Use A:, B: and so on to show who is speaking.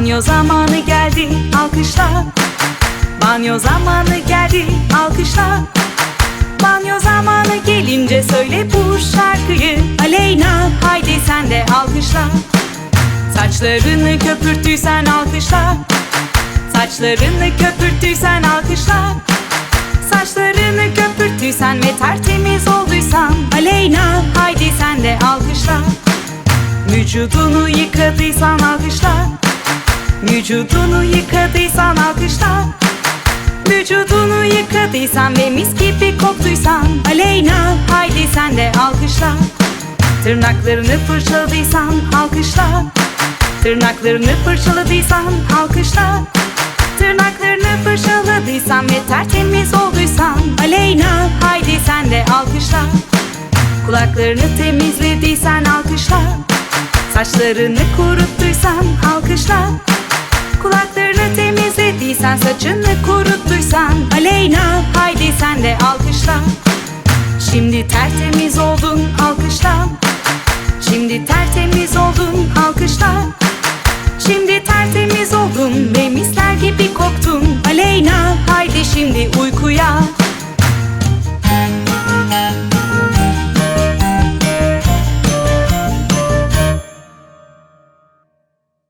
A: Banyo zamanı geldi alkışla. Banyo zamanı geldi alkışla. Banyo zamanı gelince söyle bu şarkıyı. Aleyna haydi sen de alkışla. Saçlarını köpürttüysen alkışla. Saçlarını köpürttüysen alkışla. Saçlarını köpürttüysen ve tertemiz olduysan. Aleyna haydi sen de alkışla. Vücudunu yıkadıysan alkışla Vücudunu yıkadıysan alkışla. Vücudunu yıkadıysan ve mis gibi koktuysan Aleyna haydi sen de alkışla. Tırnaklarını fırçaladıysan alkışla. Tırnaklarını fırçaladıysan alkışla. Tırnaklarını fırçaladıysan ve tertemiz olduysan Aleyna haydi sen de alkışla. Kulaklarını temizlediysen alkışla. Saçlarını kuruttuysan alkışla Saçını kuruttuysan Aleyna Haydi sen de alkışla. Şimdi tertemiz oldun alkışla. Şimdi tertemiz oldun alkışla. Şimdi tertemiz oldun ve misler gibi koktun. Aleyna haydi şimdi uykuya.